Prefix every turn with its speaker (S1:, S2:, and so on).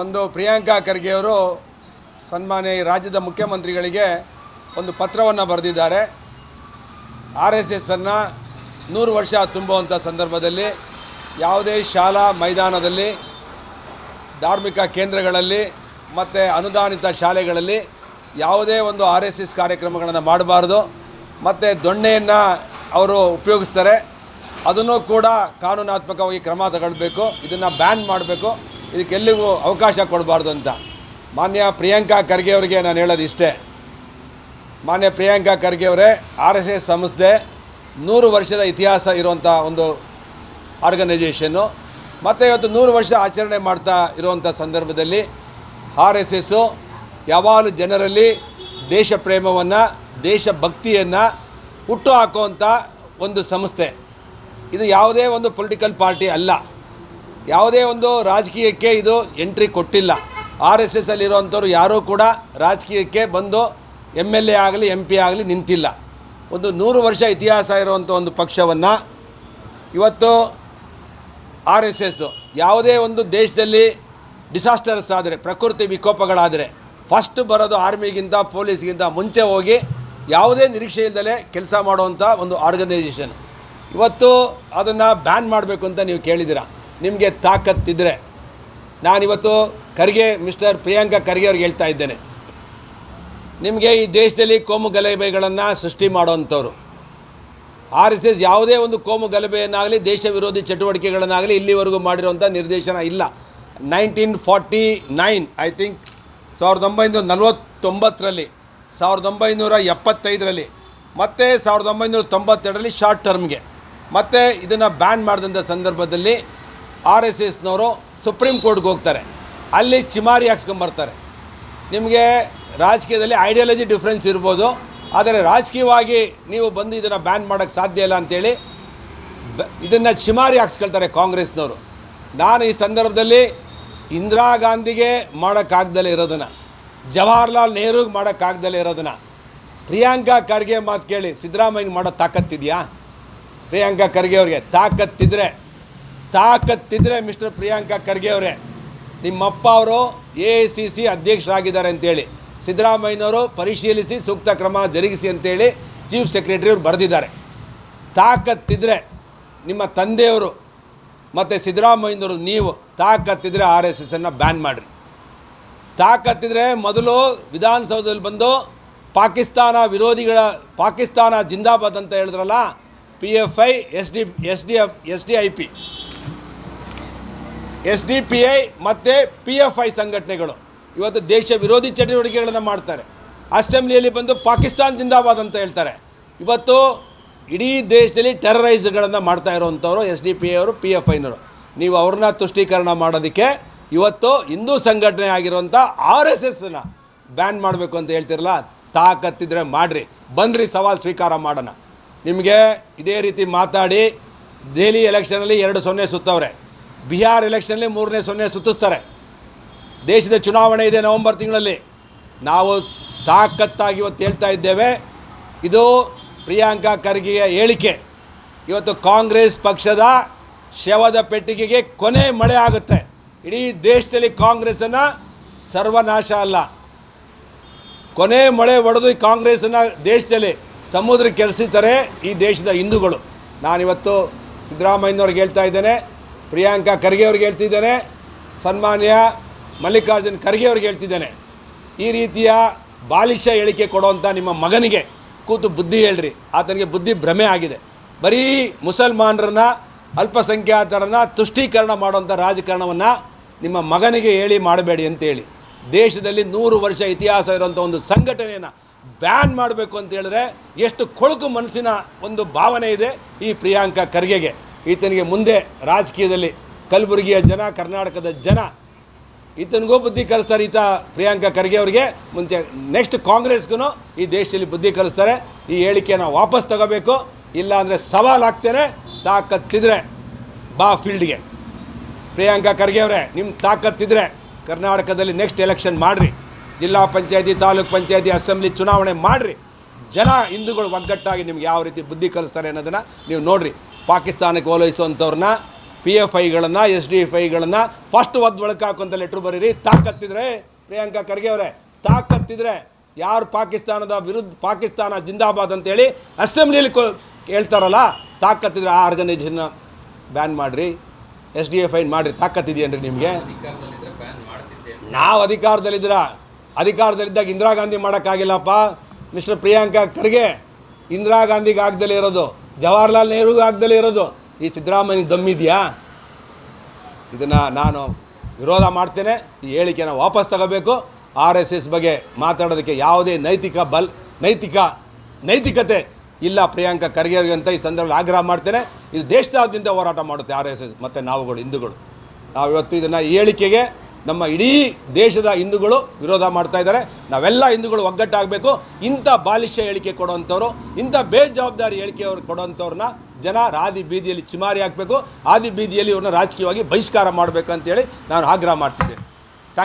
S1: ಒಂದು ಪ್ರಿಯಾಂಕಾ ಖರ್ಗೆ ಅವರು ಸನ್ಮಾನ್ಯ ಈ ರಾಜ್ಯದ ಮುಖ್ಯಮಂತ್ರಿಗಳಿಗೆ ಒಂದು ಪತ್ರವನ್ನು ಬರೆದಿದ್ದಾರೆ. ಆರ್ ಎಸ್ ಎಸ್ಸನ್ನು ನೂರು ವರ್ಷ ತುಂಬುವಂಥ ಸಂದರ್ಭದಲ್ಲಿ, ಯಾವುದೇ ಶಾಲಾ ಮೈದಾನದಲ್ಲಿ, ಧಾರ್ಮಿಕ ಕೇಂದ್ರಗಳಲ್ಲಿ ಮತ್ತು ಅನುದಾನಿತ ಶಾಲೆಗಳಲ್ಲಿ ಯಾವುದೇ ಒಂದು ಆರ್ ಎಸ್ ಎಸ್ ಕಾರ್ಯಕ್ರಮಗಳನ್ನು ಮಾಡಬಾರ್ದು. ಮತ್ತು ದೊಣ್ಣೆಯನ್ನು ಅವರು ಉಪಯೋಗಿಸ್ತಾರೆ. ಅದನ್ನು ಕೂಡ ಕಾನೂನಾತ್ಮಕವಾಗಿ ಕ್ರಮ ತಗೊಳ್ಬೇಕು. ಇದನ್ನು ಬ್ಯಾನ್ ಮಾಡಬೇಕು. ಇದಕ್ಕೆಲ್ಲಿಗೂ ಅವಕಾಶ ಕೊಡಬಾರ್ದು ಅಂತ. ಮಾನ್ಯ ಪ್ರಿಯಾಂಕಾ ಖರ್ಗೆ ಅವರಿಗೆ ನಾನು ಹೇಳೋದು ಇಷ್ಟೇ. ಮಾನ್ಯ ಪ್ರಿಯಾಂಕಾ ಖರ್ಗೆ ಅವರೇ, ಆರ್ ಎಸ್ ಎಸ್ ಸಂಸ್ಥೆ ನೂರು ವರ್ಷದ ಇತಿಹಾಸ ಇರುವಂಥ ಒಂದು ಆರ್ಗನೈಜೇಷನ್ನು ಮತ್ತು ಇವತ್ತು ನೂರು ವರ್ಷ ಆಚರಣೆ ಮಾಡ್ತಾ ಇರುವಂಥ ಸಂದರ್ಭದಲ್ಲಿ ಆರ್ ಎಸ್ ಎಸ್ಸು ಯಾವಾಗಲೂ ಜನರಲ್ಲಿ ದೇಶ ಪ್ರೇಮವನ್ನು ದೇಶಭಕ್ತಿಯನ್ನು ಹುಟ್ಟು ಹಾಕುವಂಥ ಒಂದು ಸಂಸ್ಥೆ. ಇದು ಯಾವುದೇ ಒಂದು ಪೊಲಿಟಿಕಲ್ ಪಾರ್ಟಿ ಅಲ್ಲ. ಯಾವುದೇ ಒಂದು ರಾಜಕೀಯಕ್ಕೆ ಇದು ಎಂಟ್ರಿ ಕೊಟ್ಟಿಲ್ಲ. ಆರ್ ಎಸ್ ಎಸ್ ಅಲ್ಲಿರುವಂಥವ್ರು ಯಾರೂ ಕೂಡ ರಾಜಕೀಯಕ್ಕೆ ಬಂದು ಎಂ ಎಲ್ ಎ ಆಗಲಿ ಎಂ ಪಿ ಆಗಲಿ ನಿಂತಿಲ್ಲ. ಒಂದು ನೂರು ವರ್ಷ ಇತಿಹಾಸ ಇರುವಂಥ ಒಂದು ಪಕ್ಷವನ್ನು ಇವತ್ತು ಆರ್ ಎಸ್ ಎಸ್ಸು ಯಾವುದೇ ಒಂದು ದೇಶದಲ್ಲಿ ಡಿಸಾಸ್ಟರ್ಸ್ ಆದರೆ, ಪ್ರಕೃತಿ ವಿಕೋಪಗಳಾದರೆ ಫಸ್ಟ್ ಬರೋದು ಆರ್ಮಿಗಿಂತ ಪೊಲೀಸ್ಗಿಂತ ಮುಂಚೆ ಹೋಗಿ ಯಾವುದೇ ನಿರೀಕ್ಷೆ ಇಲ್ಲದಲೇ ಕೆಲಸ ಮಾಡುವಂಥ ಒಂದು ಆರ್ಗನೈಸೇಷನ್ ಇವತ್ತು ಅದನ್ನು ಬ್ಯಾನ್ ಮಾಡಬೇಕು ಅಂತ ನೀವು ಕೇಳಿದ್ದೀರ? ನಿಮಗೆ ತಾಕತ್ತಿದ್ದರೆ ನಾನಿವತ್ತು ಖರ್ಗೆ, ಮಿಸ್ಟರ್ ಪ್ರಿಯಾಂಕ ಖರ್ಗೆ ಅವ್ರಿಗೆ ಹೇಳ್ತಾ ಇದ್ದೇನೆ. ನಿಮಗೆ ಈ ದೇಶದಲ್ಲಿ ಕೋಮು ಗಲಭೆಗಳನ್ನು ಸೃಷ್ಟಿ ಮಾಡೋವಂಥವ್ರು. ಆರ್ ಎಸ್ ಎಸ್ ಯಾವುದೇ ಒಂದು ಕೋಮು ಗಲಭೆಯನ್ನಾಗಲಿ, ದೇಶ ವಿರೋಧಿ ಚಟುವಟಿಕೆಗಳನ್ನಾಗಲಿ ಇಲ್ಲಿವರೆಗೂ ಮಾಡಿರುವಂಥ ನಿರ್ದೇಶನ ಇಲ್ಲ. Nineteen forty nine, I think ಸಾವಿರದ ಒಂಬೈನೂರ ನಲವತ್ತೊಂಬತ್ತರಲ್ಲಿ, ಸಾವಿರದ ಒಂಬೈನೂರ ಎಪ್ಪತ್ತೈದರಲ್ಲಿ, ಮತ್ತು ಸಾವಿರದ ಒಂಬೈನೂರ ತೊಂಬತ್ತೆರಡರಲ್ಲಿ ಶಾರ್ಟ್ ಟರ್ಮ್ಗೆ. ಮತ್ತು ಇದನ್ನು ಬ್ಯಾನ್ ಮಾಡಿದಂಥ ಸಂದರ್ಭದಲ್ಲಿ ಆರ್ ಎಸ್ ಎಸ್ನವರು ಸುಪ್ರೀಂ ಕೋರ್ಟ್ಗೆ ಹೋಗ್ತಾರೆ. ಅಲ್ಲಿ ಚಿಮಾರಿ ಹಾಕ್ಸ್ಕೊಂಬರ್ತಾರೆ. ನಿಮಗೆ ರಾಜಕೀಯದಲ್ಲಿ ಐಡಿಯಾಲಜಿ ಡಿಫ್ರೆನ್ಸ್ ಇರ್ಬೋದು. ಆದರೆ ರಾಜಕೀಯವಾಗಿ ನೀವು ಬಂದು ಇದನ್ನು ಬ್ಯಾನ್ ಮಾಡೋಕ್ಕೆ ಸಾಧ್ಯ ಇಲ್ಲ ಅಂತೇಳಿ ಬ, ಇದನ್ನು ಚಿಮಾರಿ ಹಾಕ್ಸ್ಕೊಳ್ತಾರೆ ಕಾಂಗ್ರೆಸ್ನವರು. ನಾನು ಈ ಸಂದರ್ಭದಲ್ಲಿ ಇಂದಿರಾ ಗಾಂಧಿಗೆ ಮಾಡೋಕ್ಕಾಗ್ದಲೇ ಇರೋದನ್ನು, ಜವಾಹರ್ಲಾಲ್ ನೆಹರೂಗೆ ಮಾಡೋಕ್ಕಾಗ್ದಲೇ ಇರೋದನ್ನು. ಪ್ರಿಯಾಂಕಾ ಖರ್ಗೆ ಮಾತು ಕೇಳಿ ಸಿದ್ದರಾಮಯ್ಯಗೆ ಮಾಡೋ ತಾಕತ್ತಿದೆಯಾ ಪ್ರಿಯಾಂಕಾ ಖರ್ಗೆ ಅವ್ರಿಗೆ ತಾಕತ್ತಿದ್ರೆ ತಾಕತ್ತಿದ್ರೆ ಮಿಸ್ಟರ್ ಪ್ರಿಯಾಂಕಾ ಖರ್ಗೆ ಅವರೇ, ನಿಮ್ಮಪ್ಪ ಅವರು ಎ ಐ ಸಿ ಸಿ ಅಧ್ಯಕ್ಷರಾಗಿದ್ದಾರೆ ಅಂತೇಳಿ, ಸಿದ್ದರಾಮಯ್ಯನವರು ಪರಿಶೀಲಿಸಿ ಸೂಕ್ತ ಕ್ರಮ ಜರುಗಿಸಿ ಅಂತೇಳಿ ಚೀಫ್ ಸೆಕ್ರೆಟರಿ ಅವರು ಬರೆದಿದ್ದಾರೆ. ತಾಕತ್ತಿದ್ರೆ ನಿಮ್ಮ ತಂದೆಯವರು ಮತ್ತು ಸಿದ್ದರಾಮಯ್ಯನವರು ನೀವು ತಾಕತ್ತಿದ್ರೆ ಆರ್ ಎಸ್ ಎಸ್ಸನ್ನು ಬ್ಯಾನ್ ಮಾಡಿರಿ. ತಾಕತ್ತಿದ್ರೆ ಮೊದಲು ವಿಧಾನಸೌಧದಲ್ಲಿ ಬಂದು ಪಾಕಿಸ್ತಾನ ವಿರೋಧಿಗಳ, ಪಾಕಿಸ್ತಾನ ಜಿಂದಾಬಾದ್ ಅಂತ ಹೇಳಿದ್ರಲ್ಲ, P F I, S D S D F, S D I P. S D P I ಮತ್ತು ಪಿ ಎಫ್ ಐ ಸಂಘಟನೆಗಳು. ಇವತ್ತು ದೇಶ ವಿರೋಧಿ ಚಟುವಟಿಕೆಗಳನ್ನು ಮಾಡ್ತಾರೆ. ಅಸೆಂಬ್ಲಿಯಲ್ಲಿ ಬಂದು ಪಾಕಿಸ್ತಾನ್ ಜಿಂದಾಬಾದ್ ಅಂತ ಹೇಳ್ತಾರೆ. ಇವತ್ತು ಇಡೀ ದೇಶದಲ್ಲಿ ಟೆರರೈಸ್ಗಳನ್ನು ಮಾಡ್ತಾ ಇರೋವಂಥವ್ರು ಎಸ್ ಡಿ ಪಿ ಐ ಅವರು, ಪಿ ಎಫ್ ಐನವರು. ನೀವು ಅವ್ರನ್ನ ತುಷ್ಟೀಕರಣ ಮಾಡೋದಕ್ಕೆ ಇವತ್ತು ಹಿಂದೂ ಸಂಘಟನೆ ಆಗಿರುವಂಥ ಆರ್ ಎಸ್ ಎಸ್ನ ಬ್ಯಾನ್ ಮಾಡಬೇಕು ಅಂತ ಹೇಳ್ತಿರಲ್ಲ, ತಾಕತ್ತಿದ್ರೆ ಮಾಡಿರಿ. ಬಂದ್ರಿ, ಸವಾಲು ಸ್ವೀಕಾರ ಮಾಡೋಣ. ನಿಮಗೆ ಇದೇ ರೀತಿ ಮಾತಾಡಿ, ದೆಹಲಿ ಎಲೆಕ್ಷನಲ್ಲಿ ಎರಡು ಸೊನ್ನೆ ಸುತ್ತವ್ರೆ. ಬಿಹಾರ್ ಎಲೆಕ್ಷನಲ್ಲಿ ಮೂರನೇ ಸೊನ್ನೆ ಸುತ್ತಿಸ್ತಾರೆ. ದೇಶದ ಚುನಾವಣೆ ಇದೆ ನವೆಂಬರ್ ತಿಂಗಳಲ್ಲಿ. ನಾವು ತಾಕತ್ತಾಗಿ ಇವತ್ತು ಹೇಳ್ತಾ ಇದ್ದೇವೆ. ಇದು ಪ್ರಿಯಾಂಕಾ ಖರ್ಗೆಯ ಹೇಳಿಕೆ. ಇವತ್ತು ಕಾಂಗ್ರೆಸ್ ಪಕ್ಷದ ಶವದ ಪೆಟ್ಟಿಗೆಗೆ ಕೊನೆ ಮಳೆ ಆಗುತ್ತೆ. ಇಡೀ ದೇಶದಲ್ಲಿ ಕಾಂಗ್ರೆಸ್ಸನ್ನು ಸರ್ವನಾಶ ಅಲ್ಲ. ಕೊನೆ ಮಳೆ ಒಡೆದು ಕಾಂಗ್ರೆಸ್ಸನ್ನು ದೇಶದಲ್ಲಿ ಸಮುದ್ರಕ್ಕೆ ಕೆರೆಸಿದ್ದಾರೆ ಈ ದೇಶದ ಹಿಂದೂಗಳು. ನಾನಿವತ್ತು ಸಿದ್ದರಾಮಯ್ಯನವ್ರಿಗೆ ಹೇಳ್ತಾ ಇದ್ದೇನೆ. ಪ್ರಿಯಾಂಕಾ ಖರ್ಗೆ ಅವ್ರಿಗೆ ಹೇಳ್ತಿದ್ದೇನೆ, ಸನ್ಮಾನ್ಯ ಮಲ್ಲಿಕಾರ್ಜುನ್ ಖರ್ಗೆ ಅವ್ರಿಗೆ ಹೇಳ್ತಿದ್ದೇನೆ. ಈ ರೀತಿಯ ಬಾಲಿಶ ಹೇಳಿಕೆ ಕೊಡುವಂಥ ನಿಮ್ಮ ಮಗನಿಗೆ ಕೂತು ಬುದ್ಧಿ ಹೇಳ್ರಿ, ಆತನಿಗೆ ಬುದ್ಧಿ ಭ್ರಮೆ ಆಗಿದೆ. ಬರೀ ಮುಸಲ್ಮಾನರನ್ನ, ಅಲ್ಪಸಂಖ್ಯಾತರನ್ನ ತುಷ್ಟೀಕರಣ ಮಾಡುವಂಥ ರಾಜಕಾರಣವನ್ನು ನಿಮ್ಮ ಮಗನಿಗೆ ಹೇಳಿ ಮಾಡಬೇಡಿ ಅಂತೇಳಿ ದೇಶದಲ್ಲಿ ನೂರು ವರ್ಷ ಇತಿಹಾಸ ಇರುವಂಥ ಒಂದು ಸಂಘಟನೆಯನ್ನು ಬ್ಯಾನ್ ಮಾಡಬೇಕು ಅಂತ ಹೇಳಿದ್ರೆ ಎಷ್ಟು ಕೊಳಕು ಮನಸ್ಸಿನ ಒಂದು ಭಾವನೆ ಇದೆ ಈ ಪ್ರಿಯಾಂಕಾ ಖರ್ಗೆಗೆ. ಈತನಿಗೆ ಮುಂದೆ ರಾಜಕೀಯದಲ್ಲಿ ಕಲಬುರಗಿಯ ಜನ, ಕರ್ನಾಟಕದ ಜನ. ಈತನಿಗೂ ಬುದ್ಧಿ ಕಲಿಸ್ತಾರೆ ಈತ ಪ್ರಿಯಾಂಕಾ ಖರ್ಗೆ ಅವರಿಗೆ. ಮುಂಚೆ ನೆಕ್ಸ್ಟ್ ಕಾಂಗ್ರೆಸ್ಗೂ ಈ ದೇಶದಲ್ಲಿ ಬುದ್ಧಿ ಕಲಿಸ್ತಾರೆ. ಈ ಹೇಳಿಕೆಯನ್ನು ವಾಪಸ್ ತಗೋಬೇಕು. ಇಲ್ಲಾಂದರೆ ಸವಾಲು ತಾಕತ್ತಿದ್ರೆ ಬಾ ಫೀಲ್ಡ್ಗೆ ಪ್ರಿಯಾಂಕಾ ಖರ್ಗೆ ಅವರೇ ನಿಮ್ಮ ತಾಕತ್ತಿದ್ರೆ ಕರ್ನಾಟಕದಲ್ಲಿ ನೆಕ್ಸ್ಟ್ ಎಲೆಕ್ಷನ್ ಮಾಡಿರಿ. ಜಿಲ್ಲಾ ಪಂಚಾಯತಿ, ತಾಲೂಕ್ ಪಂಚಾಯತಿ, ಅಸೆಂಬ್ಲಿ ಚುನಾವಣೆ ಮಾಡಿರಿ. ಜನ ಹಿಂದೂಗಳು ಒಗ್ಗಟ್ಟಾಗಿ ನಿಮ್ಗೆ ಯಾವ ರೀತಿ ಬುದ್ಧಿ ಕಲಿಸ್ತಾರೆ ಅನ್ನೋದನ್ನು ನೀವು ನೋಡಿರಿ. ಪಾಕಿಸ್ತಾನಕ್ಕೆ ಓಲೈಸುವಂಥವ್ರನ್ನ ಪಿ ಎಫ್ ಐಗಳನ್ನು ಎಸ್ ಡಿ ಎಫ್ ಐಗಳನ್ನು ಫಸ್ಟ್ ಒದ್ದು ಒಳಕ್ಕೆ ಹಾಕೊಂತ ಲೆಟ್ರ್ ಬರೀರಿ. ತಾಕತ್ತಿದ್ರೆ, ಪ್ರಿಯಾಂಕಾ ಖರ್ಗೆ ಅವರೇ, ತಾಕತ್ತಿದ್ರೆ ಯಾರು ಪಾಕಿಸ್ತಾನದ ವಿರುದ್ಧ, ಪಾಕಿಸ್ತಾನ ಜಿಂದಾಬಾದ್ ಅಂತೇಳಿ ಅಸೆಂಬ್ಲಿಯಲ್ಲಿ ಕೊ, ಹೇಳ್ತಾರಲ್ಲ, ತಾಕತ್ತಿದ್ರೆ ಆ ಆರ್ಗನೈಸೇಷನ್ನ ಬ್ಯಾನ್ ಮಾಡಿರಿ. ಎಸ್ ಡಿ ಎಫ್ ಐನ್ ಮಾಡಿರಿ. ತಾಕತ್ತಿದೆಯೇನ್ರಿ ನಿಮಗೆ? ನಾವು ಅಧಿಕಾರದಲ್ಲಿದ್ದೀರ. ಅಧಿಕಾರದಲ್ಲಿದ್ದಾಗ ಇಂದಿರಾ ಗಾಂಧಿ ಮಾಡೋಕ್ಕಾಗಿಲ್ಲಪ್ಪ. ಮಿಸ್ಟರ್ ಪ್ರಿಯಾಂಕಾ ಖರ್ಗೆ, ಇಂದಿರಾ ಗಾಂಧಿಗೆ ಆಗ್ದಲೇ ಇರೋದು. ಜವಾಹರ್ಲಾಲ್ ನೆಹರು ಆಗದಲ್ಲೇ ಇರೋದು. ಈ ಸಿದ್ದರಾಮಯ್ಯ ದಮ್ಮಿದೆಯಾ? ಇದನ್ನು ನಾನು ವಿರೋಧ ಮಾಡ್ತೇನೆ. ಈ ಹೇಳಿಕೆನ ವಾಪಸ್ ತಗೋಬೇಕು. ಆರ್ ಎಸ್ ಎಸ್ ಬಗ್ಗೆ ಮಾತಾಡೋದಕ್ಕೆ ಯಾವುದೇ ನೈತಿಕ ಬಲ್, ನೈತಿಕ, ನೈತಿಕತೆ ಇಲ್ಲ. ಪ್ರಿಯಾಂಕಾ ಖರ್ಗೆ ಅಂತ ಈ ಸಂದರ್ಭದಲ್ಲಿ ಆಗ್ರಹ ಮಾಡ್ತೇನೆ. ಇದು ದೇಶದಾದ್ಯಂತ ಹೋರಾಟ ಮಾಡುತ್ತೆ ಆರ್ ಎಸ್ ಎಸ್ ಮತ್ತು ನಾವುಗಳು, ಹಿಂದೂಗಳು. ನಾವು ಇವತ್ತು ಇದನ್ನು ಹೇಳಿಕೆಗೆ ನಮ್ಮ ಇಡೀ ದೇಶದ ಹಿಂದೂಗಳು ವಿರೋಧ ಮಾಡ್ತಾ ಇದ್ದಾರೆ. ನಾವೆಲ್ಲ ಹಿಂದೂಗಳು ಒಗ್ಗಟ್ಟಾಗಬೇಕು. ಇಂಥ ಬಾಲಿಷ್ಯ ಹೇಳಿಕೆ ಕೊಡುವಂಥವ್ರು, ಇಂಥ ಬೇಜವಾಬ್ದಾರಿ ಹೇಳಿಕೆ ಅವ್ರು ಕೊಡುವಂಥವ್ರನ್ನ ಜನ ರಾದಿ ಬೀದಿಯಲ್ಲಿ ಚಿಮಾರಿ ಹಾಕಬೇಕು. ಆದಿ ಬೀದಿಯಲ್ಲಿ ಇವ್ರನ್ನ ರಾಜಕೀಯವಾಗಿ ಬಹಿಷ್ಕಾರ ಮಾಡಬೇಕಂತೇಳಿ ನಾನು ಆಗ್ರಹ ಮಾಡ್ತಿದ್ದೇನೆ.